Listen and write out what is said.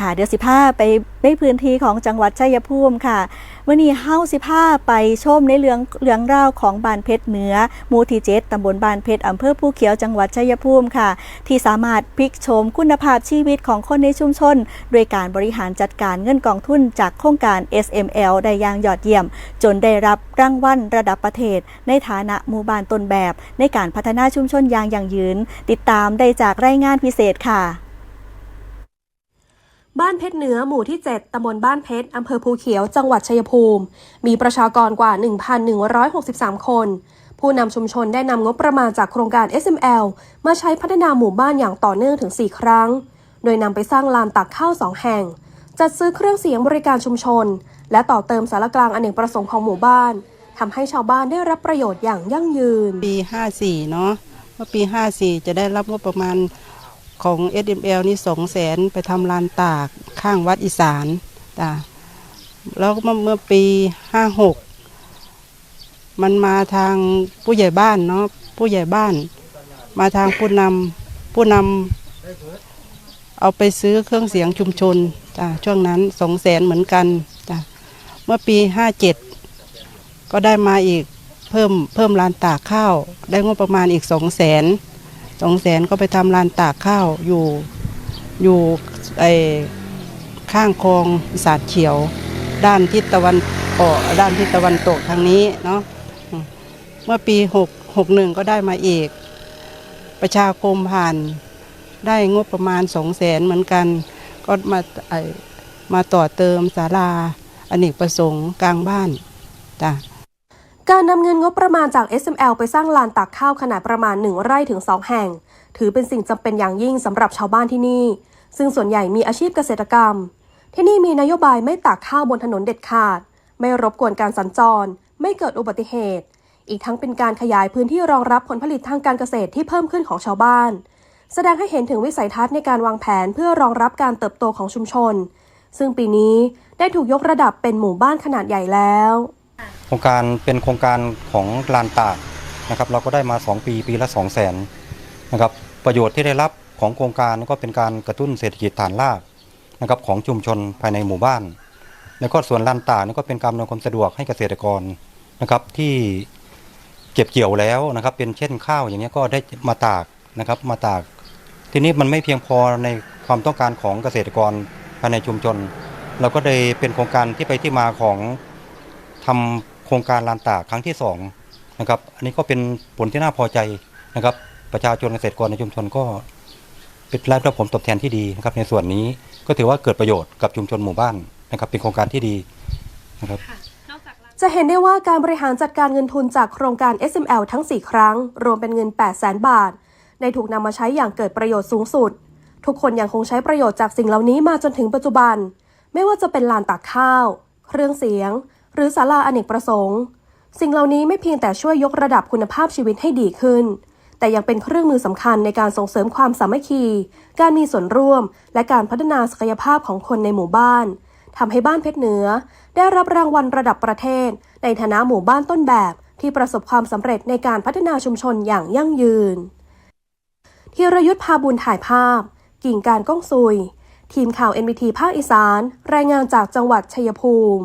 ค่ะเดี๋ยวสิพาไปในพื้นที่ของจังหวัดชัยภูมิค่ะวันนี้เฮาสิพาไปชมในเรื่องเรื่องราวของบานเพชรเหนือหมู่ที่เจ็ดตำบลบานเพชรอำเภอภูเขียวจังหวัดชัยภูมิค่ะ ที่สามารถพลิกโฉมคุณภาพชีวิตของคนในชุมชน โดยการบริหารจัดการเงินกองทุนจากโครงการ SML ได้อย่างยอดเยี่ยม จนได้รับรางวัลระดับประเทศ ในฐานะหมู่บ้านต้นแบบ ในการพัฒนาชุมชนอย่างยั่งยืน ติดตามได้จากรายงานพิเศษค่ะ บ้านเพชรเหนือหมู่ที่ 7 ตำบลบ้านเพชร อำเภอภูเขียว จังหวัดชัยภูมิ มีประชากรกว่า 1,163 คน ผู้นำชุมชนได้นำงบประมาณจากโครงการ SML มาใช้พัฒนาหมู่บ้านอย่างต่อเนื่องถึง 4 ครั้ง โดยนำไปสร้างลานตักข้าว 2 แห่ง จัดซื้อเครื่องเสียงบริการชุมชน และต่อเติมสารกลางอเนกประสงค์ของหมู่บ้าน ทำให้ชาวบ้านได้รับประโยชน์อย่างยั่งยืน ปี 54 เนาะเมื่อปี 54 จะได้รับงบประมาณ ของ SML นี่2 0 0แสนไปทำลานตากข้างวัดอีสานจ้ะแล้วเมื่อปี56มันมาทางผู้ใหญ่บ้านเนาะผู้ใหญ่บ้าน มาทางผู้นำผู้นำเอาไปซื้อเครื่องเสียงชุมชนจ้ะช่วงนั้น2 0 0แสนเหมือนกันจ้ะเมื่อปี57ก็ได้มาอีกเพิ่มเพิ่มลานตากข้าว ได้งบประมาณอีกสองแสน องแสนก็ไปทำลานตากข้าวอยู่อยู่ไอข้างคลองสาดเขียว ด้านทิศตะวันออกด้านทิศตะวันตกทางนี้เนาะเมื่อปีหกหกหนึ่งก็ได้มาอีก ประชาคมผ่านได้งบประมาณสองแสนเหมือนกัน ก็มาไอมาต่อเติมศาลาอเนกประสงค์กลางบ้านจ้ะ การนำเงินงบประมาณจาก SML ไปสร้างลานตากข้าวขนาดประมาณ 1 ไร่ถึง 2 แห่ง ถือเป็นสิ่งจำเป็นอย่างยิ่งสำหรับชาวบ้านที่นี่ ซึ่งส่วนใหญ่มีอาชีพเกษตรกรรม ที่นี่มีนโยบายไม่ตากข้าวบนถนนเด็ดขาด ไม่รบกวนการสัญจร ไม่เกิดอุบัติเหตุ อีกทั้งเป็นการขยายพื้นที่รองรับผลผลิตทางการเกษตรที่เพิ่มขึ้นของชาวบ้าน แสดงให้เห็นถึงวิสัยทัศน์ในการวางแผนเพื่อรองรับการเติบโตของชุมชน ซึ่งปีนี้ได้ถูกยกระดับเป็นหมู่บ้านขนาดใหญ่แล้ว รงการเป็นโครงการของลานตากนะครับ เราก็ได้มา 2 ปีปีละ 2 0 0แสนนะครับประโยชน์ที่ได้รับของโครงการก็เป็นการกระตุ้นเศรษฐกิจฐานรากนะครับของชุมชนภายในหมู่บ้าน แล้วก็ส่วนลานตากนี่ก็เป็นการอำนวยความสะดวกให้เกษตรกรนะครับที่เก็บเกี่ยวแล้วนะครับ เป็นเช่นข้าวอย่างนี้ก็ได้มาตากนะครับมาตาก ทีนี้มันไม่เพียงพอในความต้องการของเกษตรกรภายในชุมชน เราก็เลยเป็นโครงการที่ไปที่มาของทำ โครงการลานตากครั้งที่สองนะครับอันนี้ก็เป็นผลที่น่าพอใจนะครับ ประชาชนเกษตรกรในชุมชนก็เป็นรายรับผลตอบแทนที่ดีนะครับ ในส่วนนี้ก็ถือว่าเกิดประโยชน์กับชุมชนหมู่บ้านนะครับ เป็นโครงการที่ดีนะครับจะเห็นได้ว่าการบริหารจัดการเงินทุนจากโครงการ SML ทั้ง 4 ครั้ง รวมเป็นเงิน 8 0 0 0 0 0 บาท ได้ถูกนำมาใช้อย่างเกิดประโยชน์สูงสุด ทุกคนยังคงใช้ประโยชน์จากสิ่งเหล่านี้มาจนถึงปัจจุบัน ไม่ว่าจะเป็นลานตากข้าว เครื่องเสียง หรือศาลาอเนกประสงค์ สิ่งเหล่านี้ไม่เพียงแต่ช่วยยกระดับคุณภาพชีวิตให้ดีขึ้น แต่ยังเป็นเครื่องมือสำคัญในการส่งเสริมความสามัคคี การมีส่วนร่วม และการพัฒนาศักยภาพของคนในหมู่บ้านทำให้บ้านเพชรเหนือ ได้รับรางวัลระดับประเทศ ในฐานะหมู่บ้านต้นแบบที่ประสบความสำเร็จในการพัฒนาชุมชนอย่างยั่งยืนธีรยุทธพาบุญถ่ายภาพ กิ่งการก้องซุย ทีมข่าว NBT ภาคอีสาน รายงานจากจังหวัดชัยภูมิ